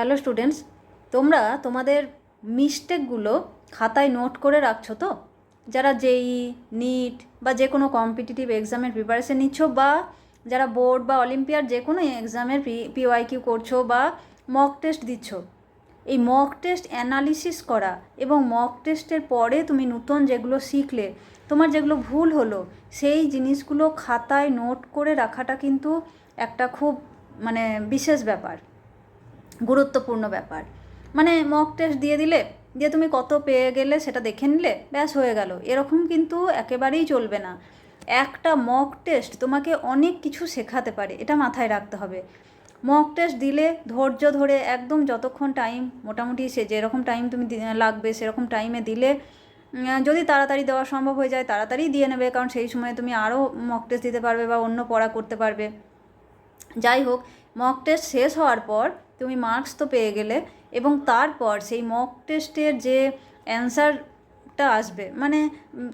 Hello students, তোমরা তোমাদের মিস্টেকগুলো খাতায় নোট করে রাখছো তো? যারা জেই, নিট বা যে কোনো কম্পিটিটিভ এক্সামের প্রিপারেশন নিচ্ছ বা যারা বোর্ড বা অলিম্পিয়ার যে কোনো এক্সামের পিওয়াই কিউ করছ বা মক টেস্ট দিচ্ছ, এই মক টেস্ট অ্যানালিসিস করা এবং মক টেস্টের পরে তুমি নতুন যেগুলো শিখলে, তোমার যেগুলো ভুল হলো, সেই জিনিসগুলো খাতায় নোট করে রাখাটা কিন্তু একটা খুব মানে বিশেষ ব্যাপার। গুরুত্বপূর্ণ ব্যাপার। মানে মক টেস্ট দিয়ে দিলে, দিয়ে তুমি কত পেয়ে গেলে সেটা দেখে নিলে, ব্যাস হয়ে গেল। এরকম কিন্তু একেবারেই চলবে না। একটা মক টেস্ট তোমাকে অনেক কিছু শেখাতে পারে, এটা মাথায় রাখতে হবে। মক টেস্ট দিলে ধৈর্য ধরে একদম যতক্ষণ টাইম মোটামুটি সে যেরকম টাইম তুমি লাগবে সেরকম টাইমে দিলে যদি তাড়াতাড়ি দেওয়া সম্ভব হয়ে যায় তাড়াতাড়ি দিয়ে নেবে, কারণ সেই সময় তুমি আরও মক টেস্ট দিতে পারবে বা অন্য পড়া করতে পারবে। যাই হোক মক টেস্ট শেষ হওয়ার পর তুমি মার্কস তো পেয়ে গেলে এবং তারপর সেই মক টেস্টের যে অ্যান্সারটা আসবে মানে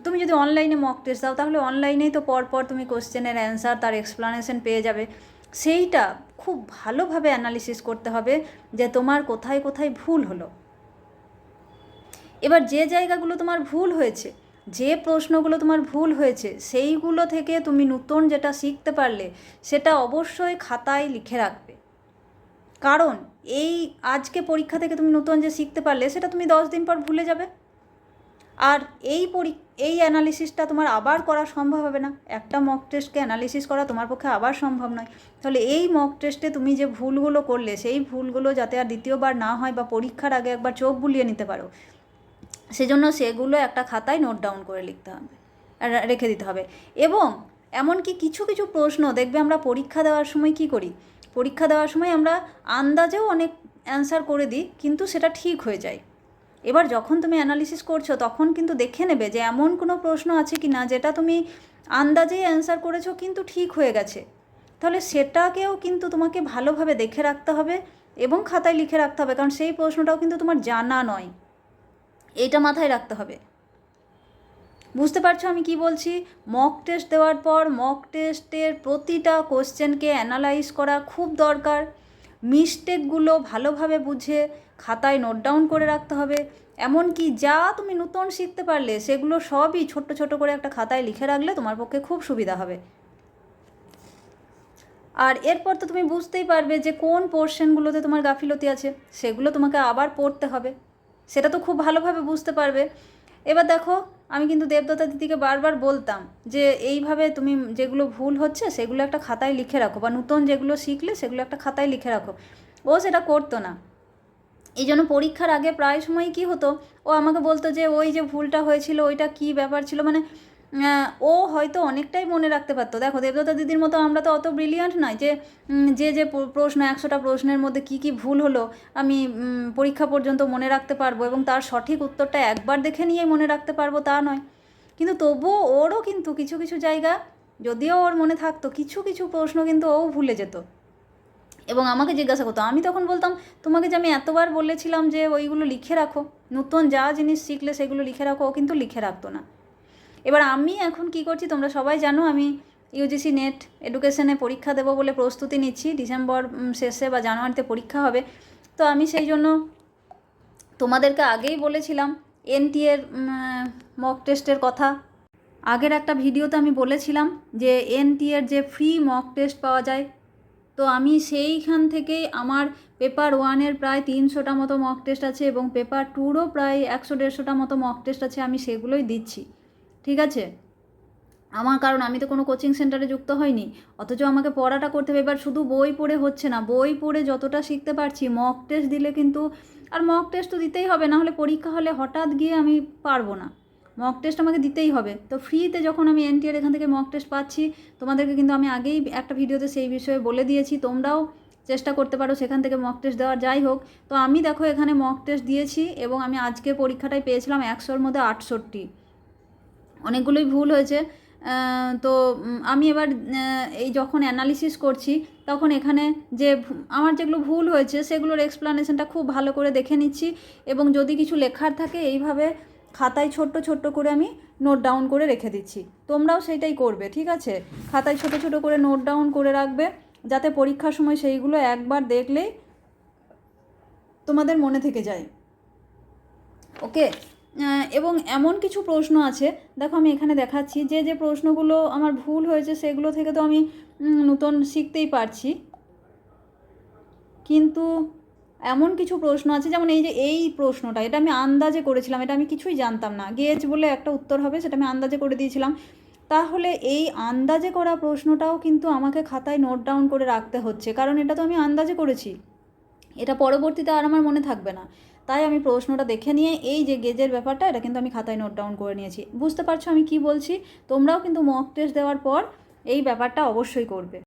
তুমি যদি অনলাইনে মক টেস্ট দাও তাহলে অনলাইনেই তো পরপর তুমি কোশ্চেনের অ্যান্সার তার এক্সপ্লানেশন পেয়ে যাবে। সেইটা খুব ভালোভাবে অ্যানালিসিস করতে হবে যে তোমার কোথায় কোথায় ভুল হলো। এবার যে জায়গাগুলো তোমার ভুল হয়েছে, যে প্রশ্নগুলো তোমার ভুল হয়েছে, সেইগুলো থেকে তুমি নতুন যেটা শিখতে পারলে সেটা অবশ্যই খাতায় লিখে রাখবে। কারণ এই আজকে পরীক্ষা থেকে তুমি নতুন যে শিখতে পারলে, সেটা তুমি দশ দিন পর ভুলে যাবে। আর এই পরি, এই অ্যানালিসিসটা তোমার আবার করা সম্ভব হবে না। একটা মক টেস্টকে অ্যানালিসিস করা তোমার পক্ষে আবার সম্ভব নয়। তাহলে এই মক টেস্টে তুমি যে ভুলগুলো করলে, সেই ভুলগুলো যাতে আর দ্বিতীয়বার না হয় বা পরীক্ষার আগে একবার চোখ বুলিয়ে নিতে পারো, সেজন্য সেগুলো একটা খাতায় নোট ডাউন করে লিখতে হবে রেখে দিতে হবে। এবং এমনকি কিছু কিছু প্রশ্ন, দেখবে আমরা পরীক্ষা দেওয়ার সময় কি করি? পরীক্ষা দেওয়ার সময় আমরা আন্দাজেও অনেক অ্যান্সার করে দিই, কিন্তু সেটা ঠিক হয়ে যায়। এবার যখন তুমি অ্যানালিসিস করছ, তখন কিন্তু দেখে নেবে যে এমন কোনো প্রশ্ন আছে কি না যেটা তুমি আন্দাজেই অ্যান্সার করেছ কিন্তু ঠিক হয়ে গেছে। তাহলে সেটাকেও কিন্তু তোমাকে ভালোভাবে দেখে রাখতে হবে এবং খাতায় লিখে রাখতে হবে, কারণ সেই প্রশ্নটাও কিন্তু তোমার জানা নয়। এইটা মাথায় রাখতে হবে। বুঝতে পারছ আমি কি বলছি? মক টেস্ট দেওয়ার পর মক টেস্টের প্রতিটা কোশ্চেনকে অ্যানালাইজ করা খুব দরকার। মিস্টেকগুলো ভালোভাবে বুঝে খাতায় নোট ডাউন করে রাখতে হবে। এমনকি যা তুমি নতুন শিখতে পারলে সেগুলো সবই ছোট্ট ছোট করে একটা খাতায় লিখে রাখলে তোমার পক্ষে খুব সুবিধা হবে। আর এরপর তো তুমি বুঝতেই পারবে যে কোন পোর্শনগুলোতে তোমার গাফিলতি আছে, সেগুলো তোমাকে আবার পড়তে হবে। সেটা তো খুব ভালোভাবে বুঝতে পারবে। এবার দেখো আমি কিন্তু দেবদত্তা দিদিকে বারবার বলতাম যে, এইভাবে তুমি যেগুলো ভুল হচ্ছে সেগুলো একটা খাতায় লিখে রাখো বা নতুন যেগুলো শিখলে সেগুলো একটা খাতায় লিখে রাখো। ও সেটা করতো না। এই জন্য পরীক্ষার আগে প্রায় সময় কি হতো? ও আমাকে বলতো যে, ওই যে ভুলটা হয়েছিল, ওইটা কি ব্যাপার ছিল? মানে ও হয়তো অনেকটাই মনে রাখতে পারতো। দেখো, দেবদত্তা দিদির মতো আমরা তো অত ব্রিলিয়ান্ট নয় যে যে যে প্রশ্ন, একশোটা প্রশ্নের মধ্যে কি কি ভুল হলো, আমি পরীক্ষা পর্যন্ত মনে রাখতে পারব এবং তার সঠিক উত্তরটা একবার দেখে নিয়ে মনে রাখতে পারব তা নয়। কিন্তু তবুও ওরও কিন্তু কিছু কিছু জায়গা, যদিও ওর মনে থাকতো, কিছু কিছু প্রশ্ন কিন্তু ও ভুলে যেত। এবং আমাকে জিজ্ঞাসা করতো, আমি তখন বলতাম, তোমাকে যে আমি এতবার বলেছিলাম যে ওইগুলো লিখে রাখো, নতুন যা জিনিস শিখলে সেগুলো লিখে রাখো, ও কিন্তু লিখে রাখতো না। এবার আমি এখন কি করছি, তোমরা সবাই জানো, আমি ইউজিসি নেট এডুকেশনে পরীক্ষা দেবো বলে প্রস্তুতি নিচ্ছি। ডিসেম্বর শেষে বা জানুয়ারিতে পরীক্ষা হবে। তো আমি সেই জন্য তোমাদেরকে আগেই বলেছিলাম এনটি এর মক টেস্টের কথা। আগের একটা ভিডিওতে আমি বলেছিলাম যে এনটি এর যে ফ্রি মক টেস্ট পাওয়া যায়, তো আমি সেইখান থেকেই আমার পেপার ওয়ানের প্রায় তিনশোটা মতো মক টেস্ট আছে এবং পেপার টুরও প্রায় একশো দেড়শোটা মতো মক টেস্ট আছে, আমি সেগুলোই দিচ্ছি। ঠিক আছে? আমার কারণ আমি তো কোনো কোচিং সেন্টারে যুক্ত হয়নি অথচ আমাকে পড়াটা করতে হবে। এবার শুধু বই পড়ে হচ্ছে না। বই পড়ে যতটা শিখতে পারছি মক টেস্ট দিলে কিন্তু, আর মক টেস্ট তো দিতেই হবে, না হলে পরীক্ষা হলে হঠাৎ গিয়ে আমি পারব না। মক টেস্ট আমাকে দিতেই হবে। তো ফ্রিতে যখন আমি এনটিআর এখান থেকে মক টেস্ট পাচ্ছি, তোমাদেরকে কিন্তু আমি আগেই একটা ভিডিওতে সেই বিষয়ে বলে দিয়েছি। তোমরাও চেষ্টা করতে পারো সেখান থেকে মক টেস্ট দেওয়ার। যাই হোক, তো আমি দেখো এখানে মক টেস্ট দিয়েছি এবং আমি আজকে পরীক্ষাটায় পেয়েছিলাম একশোর মধ্যে আটষট্টি। অনেকগুলোই ভুল হয়েছে। তো আমি এবার এই যখন অ্যানালিসিস করছি, তখন এখানে যে আমার যেগুলো ভুল হয়েছে, সেগুলোর এক্সপ্লানেশনটা খুব ভালো করে দেখে নিচ্ছি এবং যদি কিছু লেখার থাকে, এইভাবে খাতায় ছোট্ট ছোট্ট করে আমি নোট ডাউন করে রেখে দিচ্ছি। তোমরাও সেটাই করবে, ঠিক আছে? খাতায় ছোট ছোট করে নোট ডাউন করে রাখবে, যাতে পরীক্ষার সময় সেইগুলো একবার দেখলেই তোমাদের মনে থেকে যায়। ওকে এবং এমন কিছু প্রশ্ন আছে। দেখো, আমি এখানে দেখাচ্ছি যে যে প্রশ্নগুলো আমার ভুল হয়েছে, সেগুলো থেকে তো আমি নূতন শিখতেই পারছি। কিন্তু এমন কিছু প্রশ্ন আছে, যেমন এই যে, এই প্রশ্নটা, এটা আমি আন্দাজে করেছিলাম, এটা আমি কিছুই জানতাম না। গেজ বলে একটা উত্তর হবে, সেটা আমি আন্দাজে করে দিয়েছিলাম। তাহলে এই আন্দাজে করা প্রশ্নটাও কিন্তু আমাকে খাতায় নোট ডাউন করে রাখতে হচ্ছে, কারণ এটা তো আমি আন্দাজে করেছি। এটা পরবর্তীতে আর আমার মনে থাকবে না। তাই আমি প্রশ্নটা দেখে নিয়ে এই যে গেজের ব্যাপারটা, এটা কিন্তু আমি খাতায় নোট ডাউন করে নিয়েছি। বুঝতে পারছ আমি কি বলছি? তোমরাও কিন্তু মক টেস্ট দেওয়ার পর এই ব্যাপারটা অবশ্যই করবে।